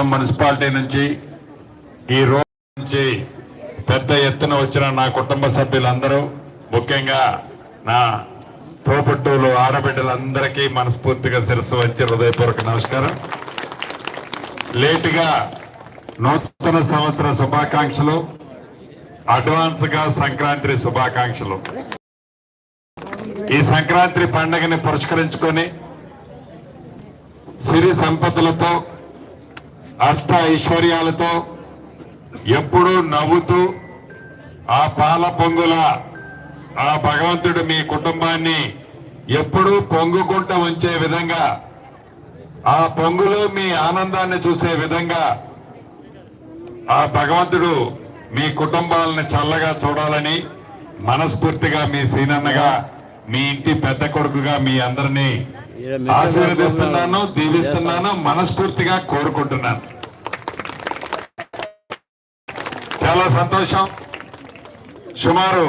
ఇల్లాపురం municipality నుంచి ఈ రోజు నుంచి పెద్ద ఎత్తున వచ్చిన నా కుటుంబ సభ్యులందరూ ముఖ్యంగా నా తోబుట్టువులు ఆడబిడ్డలందరికీ మనస్ఫూర్తిగా శిరస్సు వచ్చి హృదయపూర్వక నమస్కారం. లేటుగా నూతన సంవత్సర శుభాకాంక్షలు అడ్వాన్స్గా సంక్రాంతి శుభాకాంక్షలు. ఈ సంక్రాంతి పండుగని పురస్కరించుకొని సిరి సంపదలతో అష్ట ఐశ్వర్యాలతో ఎప్పుడూ నవ్వుతూ ఆ పాల పొంగుల ఆ భగవంతుడు మీ కుటుంబాన్ని ఎప్పుడూ పొంగుకుంటూ ఉంచే విధంగా ఆ పొంగులో మీ ఆనందాన్ని చూసే విధంగా ఆ భగవంతుడు మీ కుటుంబాలను చల్లగా చూడాలని మనస్ఫూర్తిగా మీ సీనన్నగా మీ ఇంటి పెద్ద కొడుకుగా మీ అందరినీ ఆశీర్వదిస్తున్నాను దీవిస్తున్నాను మనస్ఫూర్తిగా కోరుకుంటున్నాను. చాలా సంతోషం. సుమారు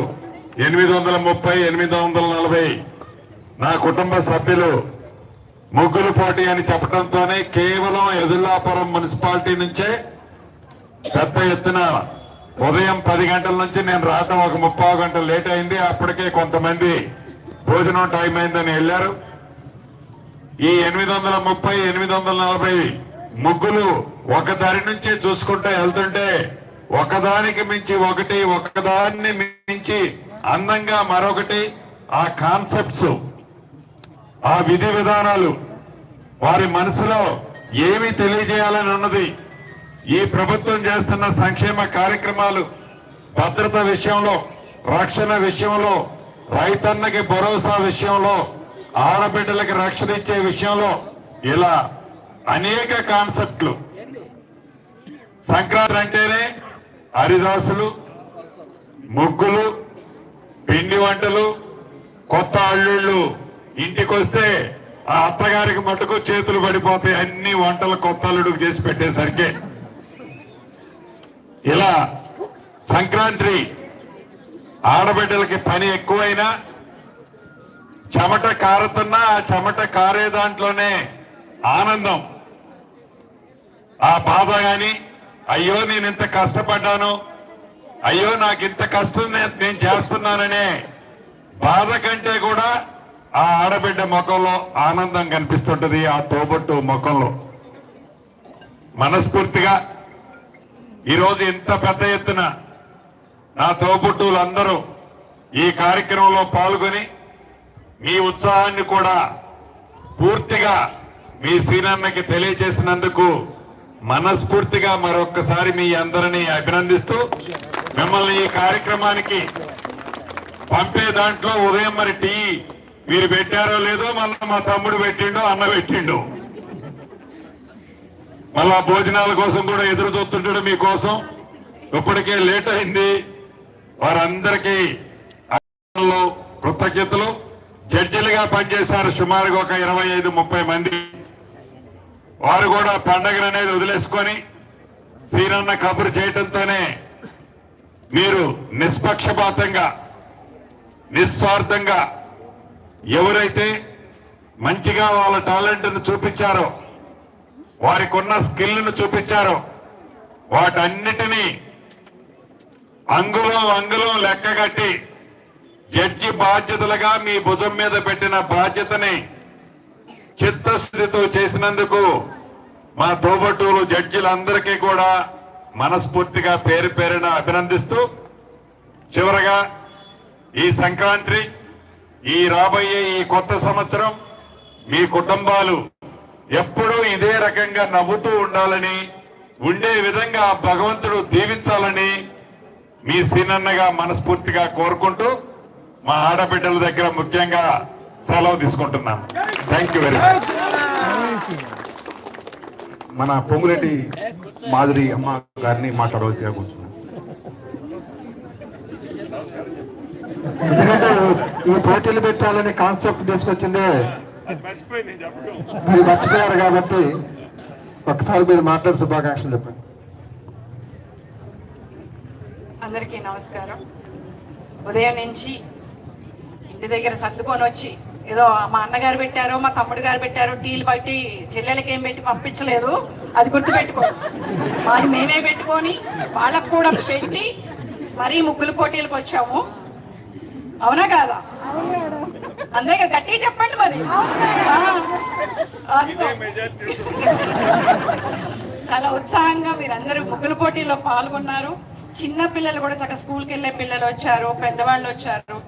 ఎనిమిది వందల ముప్పై ఎనిమిది వందల నలభై నా కుటుంబ సభ్యులు ముగ్గులు పోటీ అని చెప్పడంతోనే కేవలం ఎదుల్లాపురం మున్సిపాలిటీ నుంచే పెద్ద ఎత్తున ఉదయం పది గంటల నుంచి నేను రావటం ఒక ముప్పావు గంట లేట్ అయింది. అప్పటికే కొంతమంది భోజనం టైం అయిందని వెళ్ళారు. ఈ ఎనిమిది వందల ముప్పై ఎనిమిది వందల నలభై ముగ్గులు ఒక దారి నుంచి చూసుకుంటే వెళ్తుంటే ఒకదానికి మించి ఒకటి ఒకదాన్ని మించి అందంగా మరొకటి ఆ కాన్సెప్ట్స్ ఆ విధి విధానాలు వారి మనసులో ఏమి తెలియజేయాలని ఉన్నది. ఈ ప్రభుత్వం చేస్తున్న సంక్షేమ కార్యక్రమాలు భద్రత విషయంలో రక్షణ విషయంలో రైతన్నకి భరోసా విషయంలో ఆడబిడ్డలకు రక్షణ ఇచ్చే విషయంలో ఇలా అనేక కాన్సెప్ట్లు. సంక్రాంతి అంటేనే హరిదాసులు ముగ్గులు పిండి వంటలు కొత్త అల్లుళ్ళు. ఇంటికి వస్తే ఆ అత్తగారికి మటుకు చేతులు పడిపోతాయి అన్ని వంటలు కొత్త అల్లుడికి చేసి పెట్టేసరికి. ఇలా సంక్రాంతి ఆడబిడ్డలకి పని ఎక్కువైనా చెమట కారుతున్నా ఆ చెమట కారే దాంట్లోనే ఆనందం. ఆ బాధ గాని అయ్యో నేను ఇంత కష్టపడ్డాను అయ్యో నాకు ఇంత కష్టం నేను చేస్తున్నాననే బాధ కంటే కూడా ఆ ఆడబిడ్డ ముఖంలో ఆనందం కనిపిస్తుంటది ఆ తోబట్టు ముఖంలో. మనస్ఫూర్తిగా ఈరోజు ఇంత పెద్ద ఎత్తున నా తోబుట్టువులందరూ ఈ కార్యక్రమంలో పాల్గొని మీ ఉత్సాహాన్ని కూడా పూర్తిగా మీ సీనన్నకి తెలియజేసినందుకు మనస్ఫూర్తిగా మరొక్కసారి మీ అందరినీ అభినందిస్తూ మిమ్మల్ని ఈ కార్యక్రమానికి పంపే దాంట్లో ఉదయం మరి టీ మీరు పెట్టారో లేదో మళ్ళీ మా తమ్ముడు పెట్టిండో అన్న పెట్టిండు. మళ్ళా భోజనాల కోసం కూడా ఎదురు చూస్తుంటాడు మీకోసం. ఇప్పటికే లేట్ అయింది. వారందరికీ కృతజ్ఞతలు. జడ్జిలుగా పనిచేశారు సుమారుగా ఒక ఇరవై ఐదు ముప్పై మంది. వారు కూడా పండగను అనేది వదిలేసుకొని సీనన్న కబురు చేయటంతోనే మీరు నిష్పక్షపాతంగా నిస్వార్థంగా ఎవరైతే మంచిగా వాళ్ళ టాలెంట్ను చూపించారో వారికి ఉన్న స్కిల్ను చూపించారో వాటన్నిటినీ అంగుళం అంగుళం లెక్కగట్టి జడ్జి బాధ్యతలుగా మీ భుజం మీద పెట్టిన బాధ్యతని చిత్తస్థితితో చేసినందుకు మా తోబట్టువులు జడ్జిలందరికీ కూడా మనస్ఫూర్తిగా పేరు పేరున అభినందిస్తూ చివరగా ఈ సంక్రాంతి ఈ రాబోయే ఈ కొత్త సంవత్సరం మీ కుటుంబాలు ఎప్పుడూ ఇదే రకంగా నవ్వుతూ ఉండాలని ఉండే విధంగా భగవంతుడు దీవించాలని మీ సీనన్నగా మనస్ఫూర్తిగా కోరుకుంటూ మా ఆడబిడ్డల దగ్గర ముఖ్యంగా సెలవు తీసుకుంటున్నాను. థ్యాంక్ యూ వెరీ మచ్ మన పొంగులేటి మాధురి అమ్మ గారిని మాట్లాడవలసిగా కూర్చున్నాం ఎందుకంటే ఈ పోటీలు పెట్టాలనే కాన్సెప్ట్ తీసుకొచ్చిందే. మీరు మర్చిపోయారు కాబట్టి ఒకసారి మీరు మాట్లాడి శుభాకాంక్షలు చెప్పండి. అందరికీ నమస్కారం. ఉదయం నుంచి ఇంటి దగ్గర సర్దుకొని వచ్చి ఏదో మా అన్నగారు పెట్టారు మా తమ్ముడు గారు పెట్టారు టీలు బట్టి చెల్లెలకి ఏం పెట్టి పంపించలేదు. అది గుర్తుపెట్టుకో. మాది మేమే పెట్టుకొని వాళ్ళకు కూడా పెట్టి మరీ ముగ్గులు పోటీలకు వచ్చాము. అవునా కాదా? అంతే కదా గట్టిగా చెప్పండి మరి. చాలా ఉత్సాహంగా మీరందరూ ముగ్గుల పోటీలో పాల్గొన్నారు. చిన్న పిల్లలు కూడా చక్కగా స్కూల్కి వెళ్ళే పిల్లలు వచ్చారు పెద్దవాళ్ళు వచ్చారు.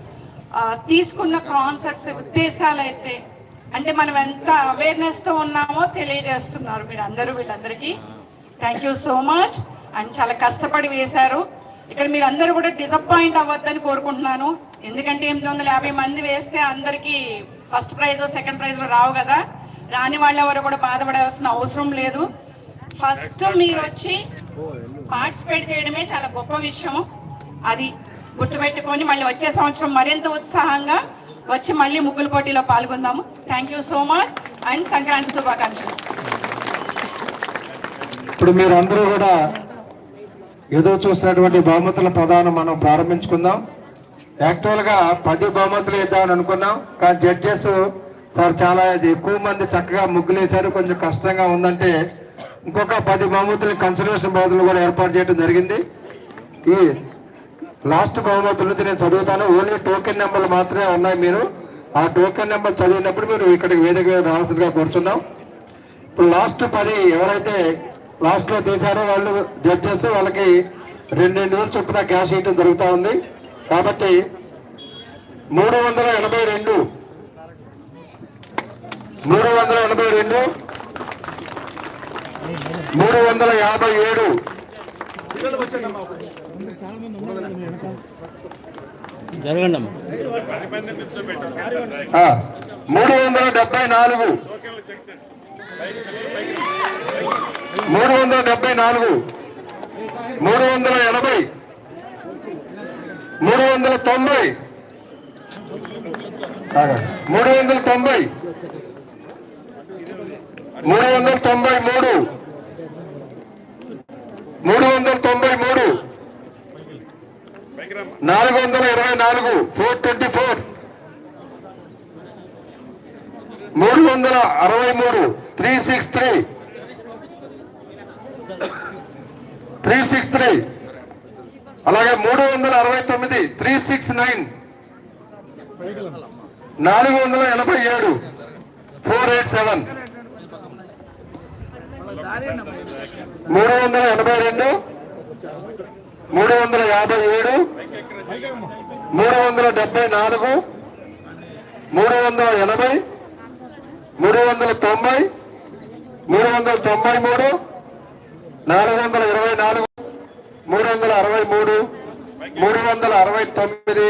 తీసుకున్న కాన్సెప్ట్స్ ఉద్దేశాలు అయితే అంటే మనం ఎంత అవేర్నెస్తో ఉన్నామో తెలియజేస్తున్నారు మీరు అందరూ వీళ్ళందరికీ. Thank you so much and చాలా కష్టపడి వేశారు. ఇక్కడ మీరు అందరూ కూడా డిసప్పాయింట్ అవ్వద్దని కోరుకుంటున్నాను. ఎందుకంటే ఎనిమిది వందల యాభై మంది వేస్తే అందరికీ ఫస్ట్ ప్రైజ్ సెకండ్ ప్రైజ్ రావు కదా. రాని వాళ్ళ ఎవరు కూడా బాధపడాల్సిన అవసరం లేదు. ఫస్ట్ మీరు వచ్చి పార్టిసిపేట్ చేయడమే చాలా గొప్ప విషయం అది గుర్తుపెట్టుకొని మళ్ళీ వచ్చే సంవత్సరం మరింత ఉత్సాహంగా వచ్చి మళ్ళీ ముగ్గుల పోటీలో పాల్గొందాము. Thank you so much and Sankranti శుభాకాంక్షలు. ఇప్పుడు మీరు అందరూ కూడా ఏదో చూసినటువంటి బహుమతుల ప్రధానం మనం ప్రారంభించుకుందాం. యాక్చువల్గా పది బహుమతులు ఇద్దామని అనుకున్నాం కానీ జడ్జెస్ సార్ చాలా ఎక్కువ మంది చక్కగా ముగ్గులు వేశారు కొంచెం కష్టంగా ఉందంటే ఇంకొక పది బహుమతులు కన్సల్టేషన్ బహుమతులు కూడా ఏర్పాటు చేయడం జరిగింది. ఈ లాస్ట్ బహుమతుల నేను చదువుతాను. ఓన్లీ టోకెన్ నెంబర్లు మాత్రమే ఉన్నాయి మీరు. ఆ టోకెన్ నెంబర్ చదివినప్పుడు మీరు ఇక్కడికి వేదిక రావాల్సిందిగా కూర్చున్నాం. ఇప్పుడు లాస్ట్ పది ఎవరైతే లాస్ట్లో తీశారో వాళ్ళు జడ్జెస్ వాళ్ళకి రెండు రెండు వేలు చొప్పున క్యాష్ ఇవ్వడం జరుగుతూ ఉంది. కాబట్టి మూడు వందల ఎనభై రెండు. మూడు వందల ఎనభై రెండు. మూడు వందల యాభై ఏడు. జరగండి మూడు వందల డెబ్బై నాలుగు. మూడు వందల డెబ్బై నాలుగు. మూడు వందల ఎనభై. మూడు వందల తొంభై. మూడు వందల తొంభై. మూడు వందల తొంభై మూడు. మూడు వందల తొంభై మూడు. నాలుగు వందల ఇరవై నాలుగు ఫోర్ ట్వంటీ ఫోర్ మూడు వందల అరవై మూడు three six three three six three అలాగే మూడు వందల అరవై తొమ్మిది త్రీ సిక్స్ నైన్ నాలుగు వందల ఎనభై ఏడు ఫోర్ ఎయిట్ సెవెన్ మూడు వందల ఎనభై రెండు మూడు వందల యాభై ఏడు మూడు వందల డెబ్బై నాలుగు మూడు వందల ఎనభై మూడు వందల తొంభై మూడు వందల తొంభై మూడు నాలుగు వందల ఇరవై నాలుగు మూడు వందల అరవై మూడు మూడు వందల అరవై తొమ్మిది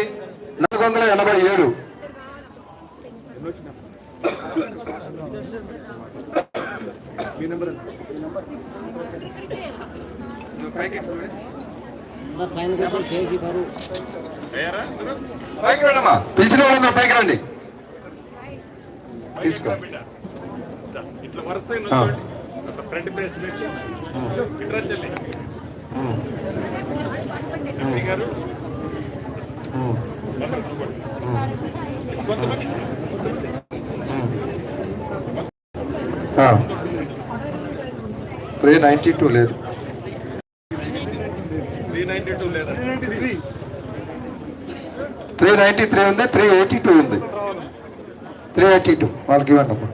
నాలుగు వందల ఎనభై ఏడు. పైన కూర్చొని పైకి రండమ్మా పిలిచిన వాళ్ళందరూ పైకి రండి తీసుకో ఇట్లా వరుస ఆ. ఫ్రంట్ పేజ్ ఇట్రా చెల్లి ఎంపీ గారు కొంతమంది త్రీ నైంటీ టూ లేదు త్రీ నైన్టీ టూ లేదా త్రీ నైంటీ త్రీ ఉంది త్రీ ఎయిటీ టూ ఉంది త్రీ ఎయిటీ టూ వాళ్ళకి ఇవ్వండి అమ్మా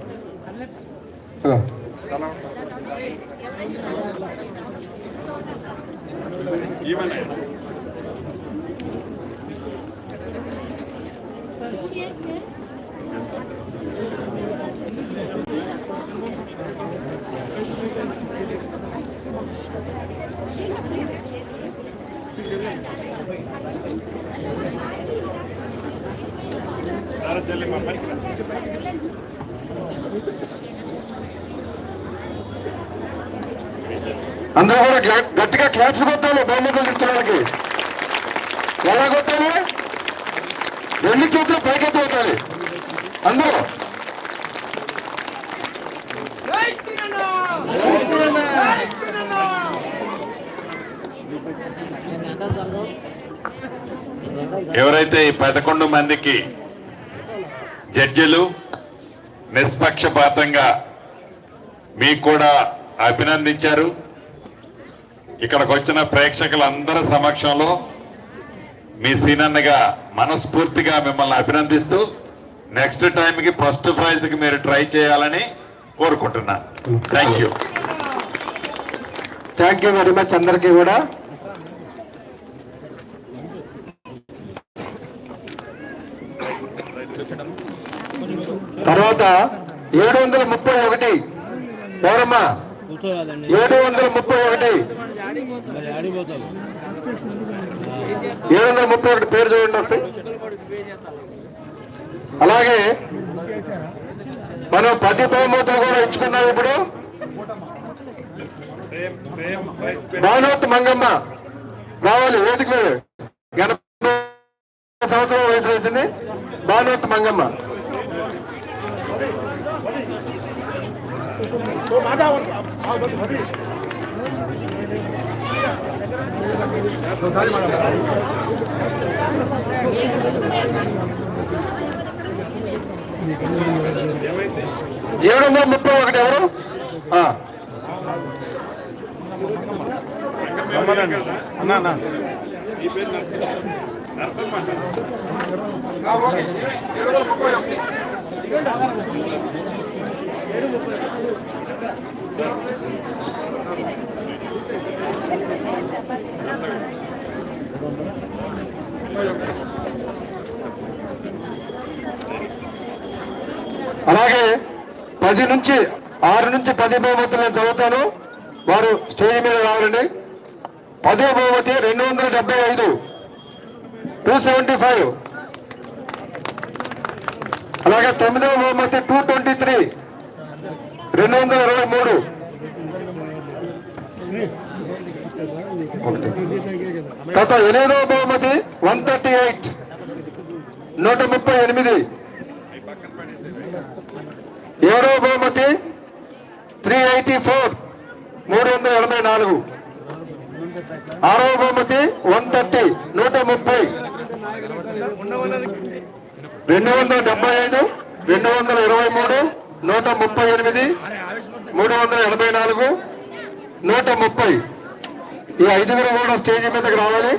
Thank you. అందరూ కూడా గ్లా- గట్టిగా క్లాప్స్ కొట్టాలి బహుమతులు తిప్పుకోవడానికి ఎలా కొట్టాలి? రెండు చేతులు పైకెత్తి కొట్టాలి. అందరూ. ఎవరైతే ఈ పదకొండు మందికి జడ్జిలు నిష్పక్షపాతంగా మీకు కూడా అభినందించారు. ఇక్కడికి వచ్చిన ప్రేక్షకులందరి సమక్షంలో మీ సీనన్నగా మనస్ఫూర్తిగా మిమ్మల్ని అభినందిస్తూ నెక్స్ట్ టైంకి ఫస్ట్ ప్రైజ్కి మీరు ట్రై చేయాలని కోరుకుంటున్నాను thank you thank you very much అందరికీ కూడా. తర్వాత ఏడు వందల ముప్పై ఒకటి ఎవరమ్మా? ఏడు వందల ముప్పై ఒకటి ఏడు వందల ముప్పై ఒకటి పేరు చూడండి ఒకసారి. అలాగే మనం పది బహుమతులు కూడా ఇచ్చుకున్నాం ఇప్పుడు. భానువత్ మంగమ్మ. రావాలి వేదిక సంవత్సరం వయసు వేసింది. భానువత్ మంగమ్మ. ఏడు వందల ముప్పై ఒకటి ఎవరు? ఆ. అలాగే పది నుంచి ఆరు నుంచి పది బహుమతులు నేను చదువుతాను. వారు స్టేజ్ మీద రావాలండి. పదో బహుమతి రెండు వందల డెబ్బై ఐదు. Two seventy five. అలాగే తొమ్మిదవ బహుమతి టూ ట్వంటీ త్రీ. రెండు వందల ఇరవై మూడు. గత ఎనిమిదవ బహుమతి వన్ థర్టీ ఎయిట్. నూట ముప్పై ఎనిమిది. ఏడవ బహుమతి త్రీ ఎయిటీ ఫోర్. మూడు వందల ఎనభై నాలుగు. ఆరవ బహుమతి వన్ థర్టీ. నూట ముప్పై. రెండు వందల డెబ్బై ఐదు. రెండు వందల ఇరవై మూడు. నూట ముప్పై ఎనిమిది మూడు వందల ఎనభై నాలుగు నూట ముప్పై. ఈ ఐదుగురు కూడా స్టేజ్ మీదకి రావాలి.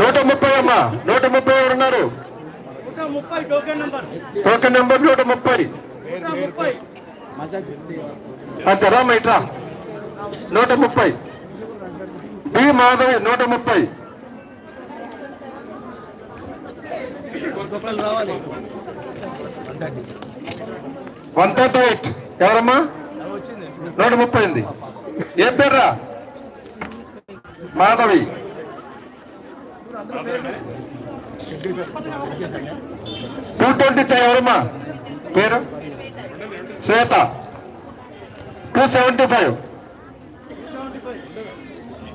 నూట ముప్పై అమ్మా నూట ముప్పై ఎవరు ఉన్నారు? టోకెన్ నెంబర్ నూట ముప్పై. అంతే ఇట్రా నూట ముప్పై. బి మాధవి నూట ముప్పై. One thirty eight. ఎవరమ్మా? నూట ముప్పై ఉంది. ఏం పేర్రా? మాధవి. టూ ట్వంటీ త్రీ ఎవరమ్మా? పేరు? Swetha two seventy five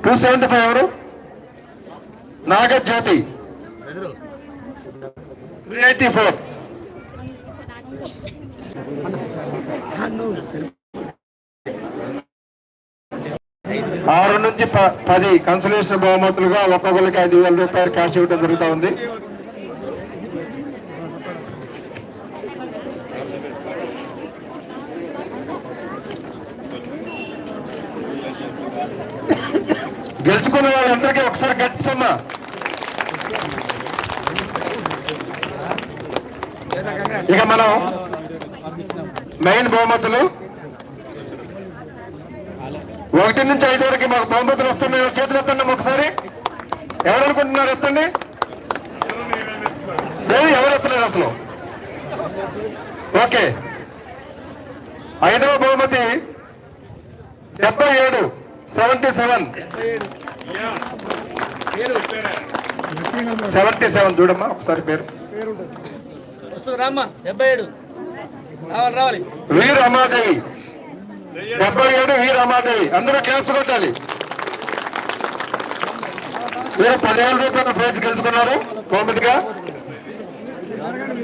two seventy five ఎవరు? నాగజ్యోతి. త్రీ ఎయిటీ ఫోర్ ఆరు నుంచి ప- పది. కన్సలేషన్ బహుమతులుగా ఒక్కొక్కరికి ఐదు వేల రూపాయలు క్యాష్ ఇవ్వడం జరుగుతూ ఉంది. గెలుచుకున్న వాళ్ళందరికీ ఒకసారి గట్టిసమ్మా ఇక మనం మెయిన్ బహుమతులు. ఒకటి నుంచి ఐదు వరకు మాకు బహుమతులు వస్తున్నాయి. చేతులు ఎత్తండి ఒకసారి. ఎవరు అనుకుంటున్నారు ఎత్తండి? లేదు ఎవరు ఎత్తలేదు అసలు? ఓకే. ఐదవ బహుమతి డెబ్బై ఏడు సెవెంటీ సెవెన్. సెవెంటీ సెవెన్ చూడమ్మా ఒకసారి పేరు. వి రమాదేవి. డెబ్బై ఏడు వి రమాదేవి. అందరూ క్లాస్ కొట్టాలి. మీరు పదివేల రూపాయల ప్రైజ్ గెలుచుకున్నారు బహుమతిగా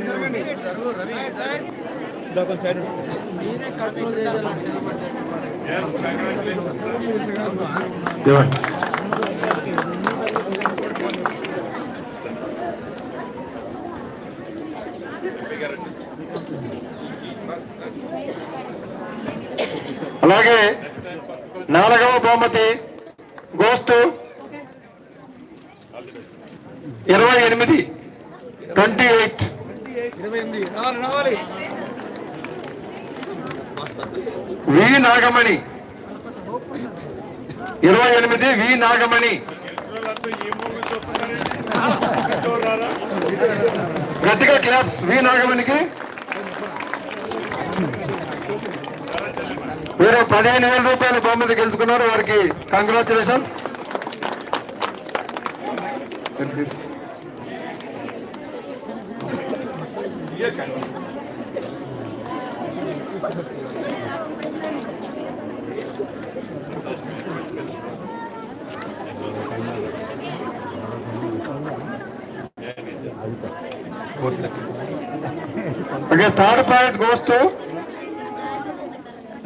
ఇవ్వండి అలాగే నాలుగవ బహుమతి గోస్తు ఇరవై ఎనిమిది ట్వంటీ ఎయిట్ ఇరవై ఎనిమిది రావాలి రావాలి వి నాగమణి. ఇరవై ఎనిమిది వి నాగమణి. గట్టిగా క్లాప్స్. వి నాగమణికి. మీరు పదిహేను వేల రూపాయల బహుమతి గెలుచుకున్నారు. వారికి congratulations okay third point goes to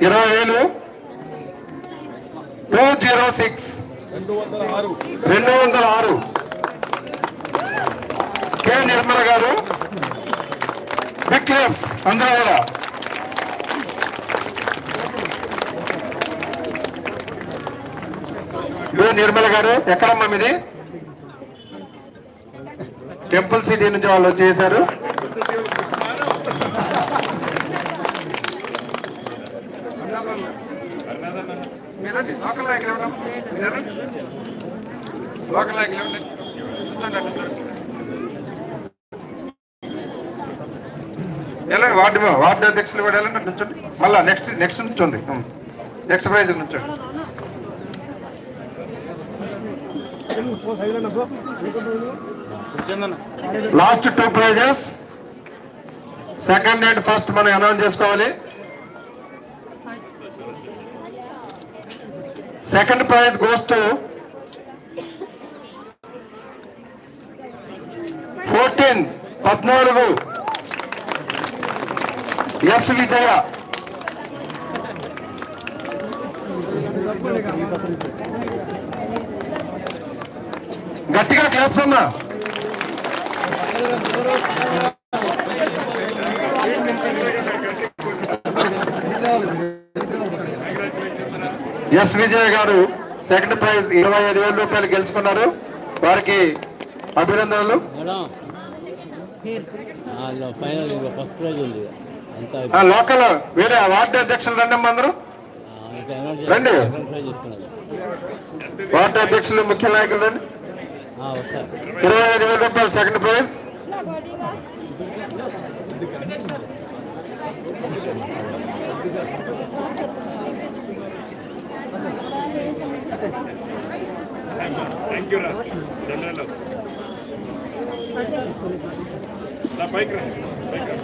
ఇరవై వేలు. Two zero six. రెండు వందల ఆరు. కె నిర్మల గారు. బిగ్ క్లిప్స్ అందరూ కూడా. యు నిర్మల గారు ఎక్కడమ్మా మీది? టెంపుల్ సిటీ నుంచి వాళ్ళు వచ్చేసారు. మీరండి లోకల్ నాయకులు ఎవరు? లోకల్ నాయకులు ఎవరు? కూర్చోండి వెళ్ళండి వార్డు వార్డు అధ్యక్షులు కూడా వెళ్ళండి నుంచండి మళ్ళా నెక్స్ట్ నెక్స్ట్ నుంచోండి. Next prize నుంచండి. Last two prizes second and first మనం అనౌన్స్ చేసుకోవాలి. Second prize goes to fourteen పద్నాలుగు ఎస్ విజయ గట్టిగా క్లాప్స్ అమ్మా. ఎస్ విజయ్ గారు సెకండ్ ప్రైజ్ ఇరవై ఐదు వేల రూపాయలు గెలుచుకున్నారు. వారికి అభినందనలు. లోకల్ వేరే వార్డు అధ్యక్షులు రండి అందరూ. రండి. వార్డు అధ్యక్షులు ముఖ్య నాయకులు రండి. ఇరవై ఐదు వేల రూపాయలు సెకండ్ ప్రైజ్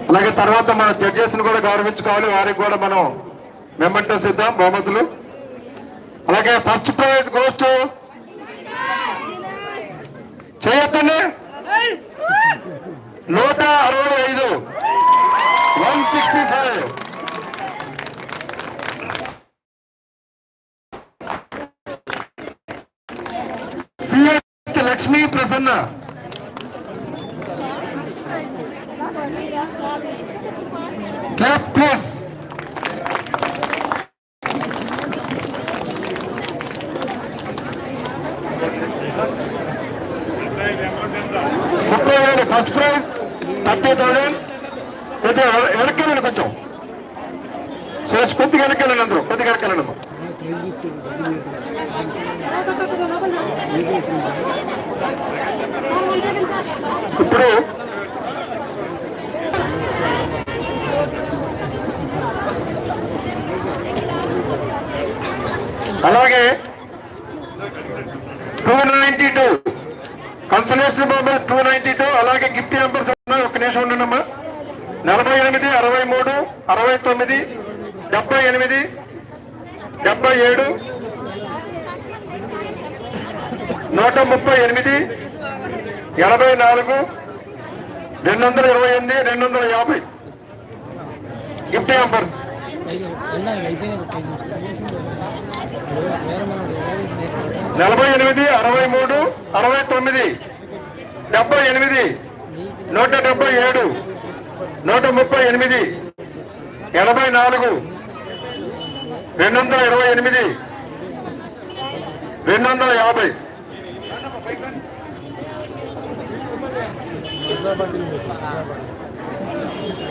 అలాగే తర్వాత మన జడ్జెస్ కూడా గౌరవించుకోవాలి. వారికి కూడా మనం మెమెంటోస్ ఇద్దాం బహుమతులు. అలాగే ఫస్ట్ ప్రైజ్ గోస్ట్ చేయొద్దండి. నూట అరవై ఐదు. One sixty five. Lakshmi clap please ముప్పై వేలు ఫస్ట్ ప్రైజ్ థర్టీ థౌసండ్ కొద్దిగా వెనక్కెళ్ళండి కొంచెం. సురేష్ కొద్దిగా వెనక్కెళ్ళండి అందరూ కొద్దిగా వెనక్కెళ్ళండి అమ్మా. ఇప్పుడు అలాగే టూ నైన్టీ టూ. కన్సలేషన్ బాబు టూ నైన్టీ టూ అలాగే గిఫ్ట్ నెంబర్స్ ఉన్నాయి. ఒక నిమిషం ఉండనమ్మా నలభై ఎనిమిది అరవై మూడు అరవై తొమ్మిది డెబ్బై ఎనిమిది డెబ్బై ఏడు నూట ముప్పై ఎనిమిది ఎనభై నాలుగు రెండు వందల ఇరవై ఎనిమిది రెండు వందల యాభై. గిఫ్ట్ నెంబర్స్ నలభై ఎనిమిది అరవై మూడు అరవై తొమ్మిది డెబ్బై ఎనిమిది నూట డెబ్బై ఏడు నూట ముప్పై ఎనిమిది ఎనభై నాలుగు రెండు వందల ఇరవై ఎనిమిది రెండు వందల యాభై.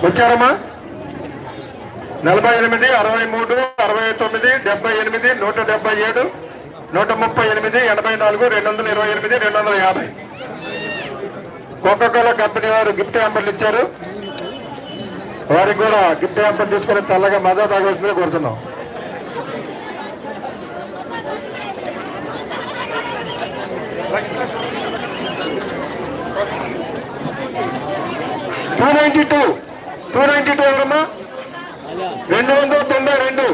వచ్చారమ్మా? నలభై ఎనిమిది అరవై మూడు అరవై తొమ్మిది డెబ్బై ఎనిమిది నూట డెబ్బై ఏడు నూట ముప్పై ఎనిమిది ఎనభై నాలుగు రెండు వందల ఇరవై ఎనిమిది రెండు వందల యాభై. కోకోకోలా కంపెనీ వారు గిఫ్ట్ హ్యాంపర్లు ఇచ్చారు. వారికి కూడా గిఫ్ట్ హ్యాంపర్ తీసుకొని చల్లగా మజా తాగవలసిందిగా కోరుతున్నాం two ninety two. Two ninety two ఎవరమ్మా? రెండు వందల తొంభై రెండు.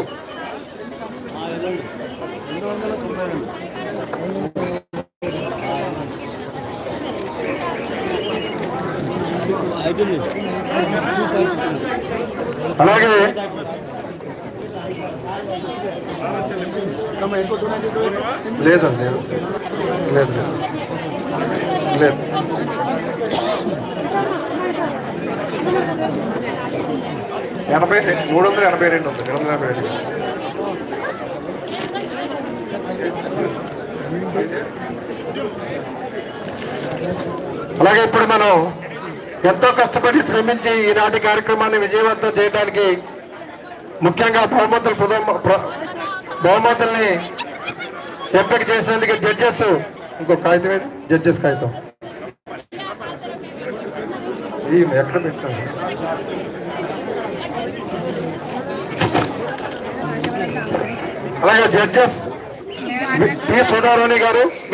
అలాగే లేదు లేదు లేదు లేదు ఎనభై మూడు వందల ఎనభై రెండు ఉంది రెండు వందల ఎనభై రెండు. అలాగే ఇప్పుడు మనం ఎంతో కష్టపడి శ్రమించి ఈనాటి కార్యక్రమాన్ని విజయవంతం చేయడానికి ముఖ్యంగా బహుమతులు ప్రథమ- బహుమతుల్ని ఎంపిక చేసినందుకు జడ్జెస్ ఇంకో కాగితం ఏది? జడ్జెస్ కాగితం. ఎక్కడ పెట్టాను అలాగే జడ్జెస్ పి సుధారాణి గారు